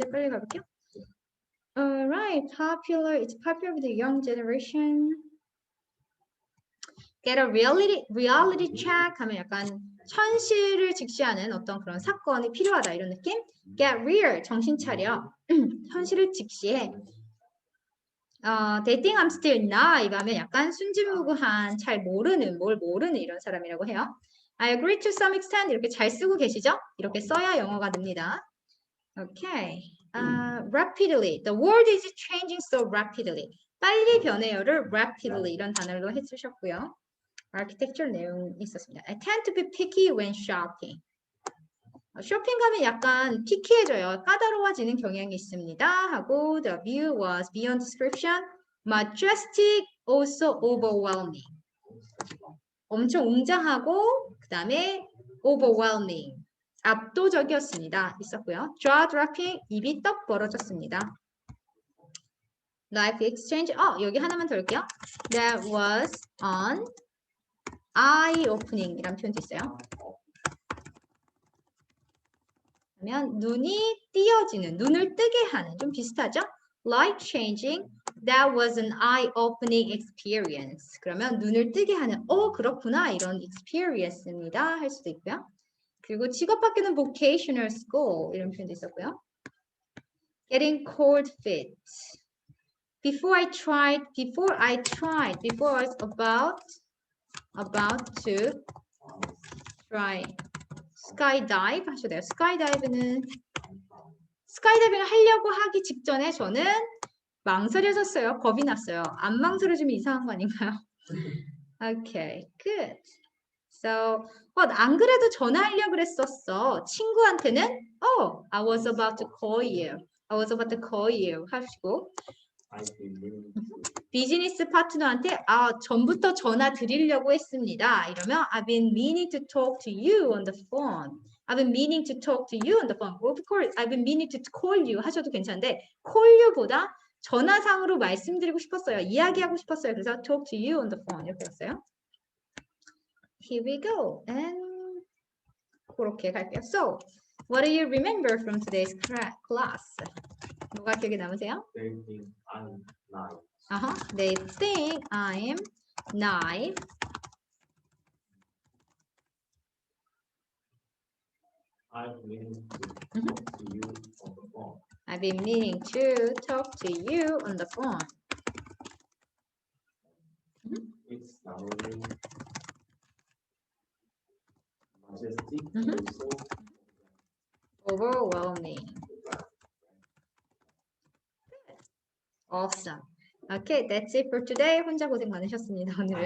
같은데 빨리 가볼게요. Alright, popular. It's popular with the young generation. Get a reality reality check 하면 약간 현실을 직시하는 어떤 그런 사건이 필요하다 이런 느낌. Get real 정신 차려. 현실을 직시해. 어, dating I'm still naive 하면 약간 순진무구한 잘 모르는 뭘 모르는 이런 사람이라고 해요. I agree to some extent 이렇게 잘 쓰고 계시죠? 이렇게 써야 영어가 됩니다. Okay. Uh, rapidly. The world is changing so rapidly. 빨리 변해요를 rapidly 이런 단어로 해주셨고요. architecture 내용 있었습니다. I tend to be picky when shopping. 어, 쇼핑 가면 약간 피키해져요. 까다로워지는 경향이 있습니다. 하고 the view was beyond description, majestic, also overwhelming. 엄청 웅장하고 그 다음에 overwhelming. 압도적이었습니다. 있었고요. jaw dropping, 입이 떡 벌어졌습니다. life exchange, 어 여기 하나만 더 할게요. That was on eye opening 이란 표현도 있어요. 그러면 눈이 띄어지는, 눈을 뜨게 하는 좀 비슷하죠? Life changing, that was an eye opening experience. 그러면 눈을 뜨게 하는, 어 그렇구나 이런 experience입니다 할 수도 있고요. 그리고 직업 바뀌는 vocational school 이런 표현도 있었고요. Getting cold feet. Before I tried, before I tried, before I was about about to try skydive 하셔도 돼요. skydive는 스카이다이빙을 하려고 하기 직전에 저는 망설여졌어요. 겁이 났어요. 안 망설여지면 이상한 거 아닌가요? Okay, good. So, 어, 안 그래도 전화하려고 그랬었어. 친구한테는 Oh, I was about to call you. I was about to call you 하시고 비즈니스 파트너한테 아 전부터 전화 드리려고 했습니다. 이러면 I've been meaning to talk to you on the phone. I've been meaning to talk to you on the phone. Of course, I've been meaning to call you 하셔도 괜찮은데 call you보다 전화상으로 말씀드리고 싶었어요. 이야기하고 싶었어요. 그래서 talk to you on the phone 이렇게 했어요. Here we go. And 그렇게 갈게요. So, what do you remember from today's cra- class? 뭐가 기억에 남으세요? they think I'm nice. Uh-huh. They think I'm naive. I've been to Mhm. talk to you on the phone. I've been meaning to talk to you on the phone. It's not only majestic, Mhm. also Overwhelming. Awesome. Okay, that's it for today. 혼자 고생 많으셨습니다. 오늘.